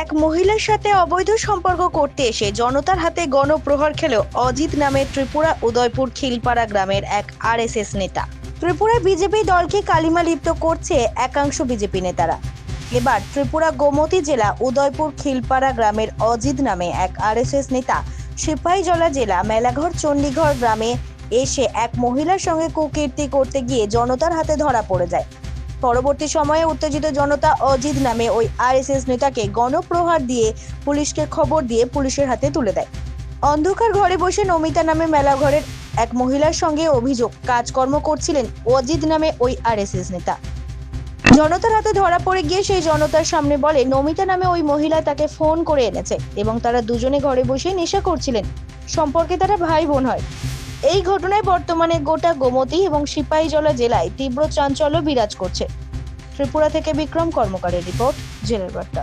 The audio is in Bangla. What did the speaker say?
এক মহিলার সাথে অবৈধ সম্পর্ক করতে এসে জনতার হাতে গণপ্রহার খেল অজিত নামের ত্রিপুরা উদয়পুর খিলপাড়া গ্রামের এক আরএসএস নেতা। ত্রিপুরা বিজেপি দলকে কালিমা লিপ্ত করছে একাংশ বিজেপি নেতারা। এবার ত্রিপুরা গোমতী জেলা উদয়পুর খিলপাড়া গ্রামের অজিত নামে এক আরএসএস নেতা সিপাহীজলা জেলা মেলাঘর চণ্ডীগড় গ্রামে এসে এক মহিলার সঙ্গে কুকীর্তি করতে গিয়ে জনতার হাতে ধরা পড়ে যায়। পরবর্তী সময়ে উত্তেজিত জনতা অজিত নামে ওই আরএসএস নেতাকে গণপ্রহার দিয়ে পুলিশকে খবর দিয়ে পুলিশের হাতে তুলে দেয়। অন্ধকার ঘরে বসে নমিতা নামে মেলাঘরের এক মহিলার সঙ্গে অভিযোগ, কাজকর্ম করছিলেন অজিত নামে ওই আরএসএস নেতা। জনতার হাতে ধরা পড়ে গিয়ে সেই জনতার সামনে বলে, নমিতা নামে ওই মহিলা তাকে ফোন করে এনেছে এবং তারা দুজনে ঘরে বসে নেশা করছিলেন। সম্পর্কে তারা ভাই বোন হয়। এই ঘটনায় বর্তমানে গোটা গোমতী এবং সিপাহীজলা জেলায় তীব্র চাঞ্চল্য বিরাজ করছে। ত্রিপুরা থেকে বিক্রম কর্মকারের রিপোর্ট, জেলার বার্তা।